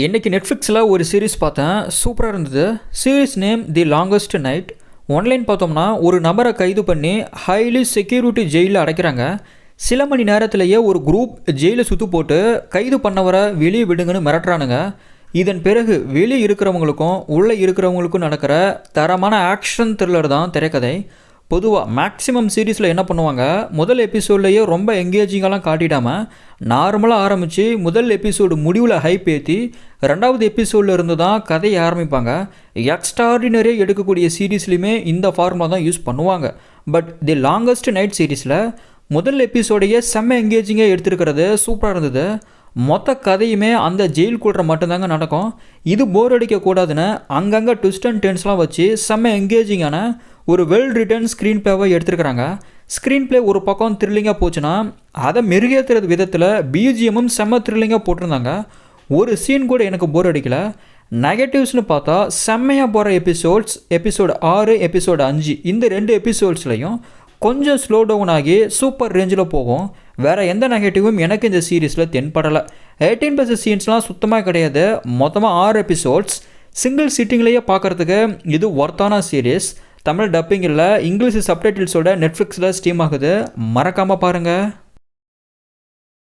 இன்றைக்கி நெட்ஃப்ளிக்ஸில் ஒரு சீரிஸ் பார்த்தேன். சூப்பராக இருந்தது. Series name the longest night one line பார்த்தோம்னா ஒரு நபரை கைது பண்ணி ஹைலி செக்யூரிட்டி ஜெயிலில் அடைக்கிறாங்க. சில மணி நேரத்திலேயே ஒரு குரூப் ஜெயிலில் சுற்று போட்டு கைது பண்ணவரை வெளியே விடுங்கன்னு மிரட்டுறானுங்க. இதன் பிறகு வெளியே இருக்கிறவங்களுக்கும் உள்ளே இருக்கிறவங்களுக்கும் நடக்கிற தரமான ஆக்ஷன் த்ரில்லர் தான் திரைக்கதை. பொதுவாக மேக்ஸிமம் சீரீஸில் என்ன பண்ணுவாங்க? முதல் எபிசோட்லேயே ரொம்ப எங்கேஜிங்கெல்லாம் காட்டிடாமல் நார்மலாக ஆரம்பித்து முதல் எபிசோடு முடிவில் ஹைப் ஏற்றி ரெண்டாவது எபிசோடில் இருந்து தான் கதையை ஆரம்பிப்பாங்க. எக்ஸ்ட்ராடினரியாக எடுக்கக்கூடிய சீரீஸ்லையுமே இந்த ஃபார்முலா தான் யூஸ் பண்ணுவாங்க. பட் தி லாங்கஸ்ட் நைட் சீரீஸில் முதல் எபிசோடையே செம்ம எங்கேஜிங்காக எடுத்துருக்கிறது சூப்பராக இருந்தது. மொத்த கதையுமே அந்த ஜெயில் கூடுற மட்டும்தாங்க நடக்கும். இது போர் அடிக்கக்கூடாதுன்னு அங்கங்கே ட்விஸ்ட் அண்ட் டென்ஸ்லாம் வச்சு செம்ம எங்கேஜிங்கான ஒரு வெல் ரிட்டன் ஸ்க்ரீன் பிளேவை எடுத்துருக்கிறாங்க. ஸ்க்ரீன் பிளே ஒரு பக்கம் த்ரில்லிங்காக போச்சுன்னா அதை மெருகேற்றுறது விதத்தில் பிஜிஎம்மும் செம்ம த்ரில்லிங்காக போட்டிருந்தாங்க. ஒரு சீன் கூட எனக்கு போர் அடிக்கல. நெகட்டிவ்ஸ்னு பார்த்தா செம்மையாக போகிற எபிசோட்ஸ் எபிசோடு ஆறு எபிசோடு அஞ்சு இந்த ரெண்டு எபிசோட்ஸ்லையும் கொஞ்சம் ஸ்லோ டவுன் ஆகி சூப்பர் ரேஞ்சில் போகும். வேறு எந்த நெகட்டிவும் எனக்கு இந்த சீரீஸில் தென்படலை. எயிட்டீன் ப்ளஸ் சீன்ஸ்லாம் சுத்தமாக கிடையாது. மொத்தமாக ஆறு எபிசோட்ஸ் சிங்கிள் சிட்டிங்லேயே பார்க்குறதுக்கு இது ஒர்த்தான சீரீஸ் தமிழ் டப்பிங் இல்லை இங்கிலீஷ் சப்டைட்டில்ஸோட நெட்ஃப்ளிக்ஸில் ஸ்டீம் ஆகுது. மறக்காமல் பாருங்கள்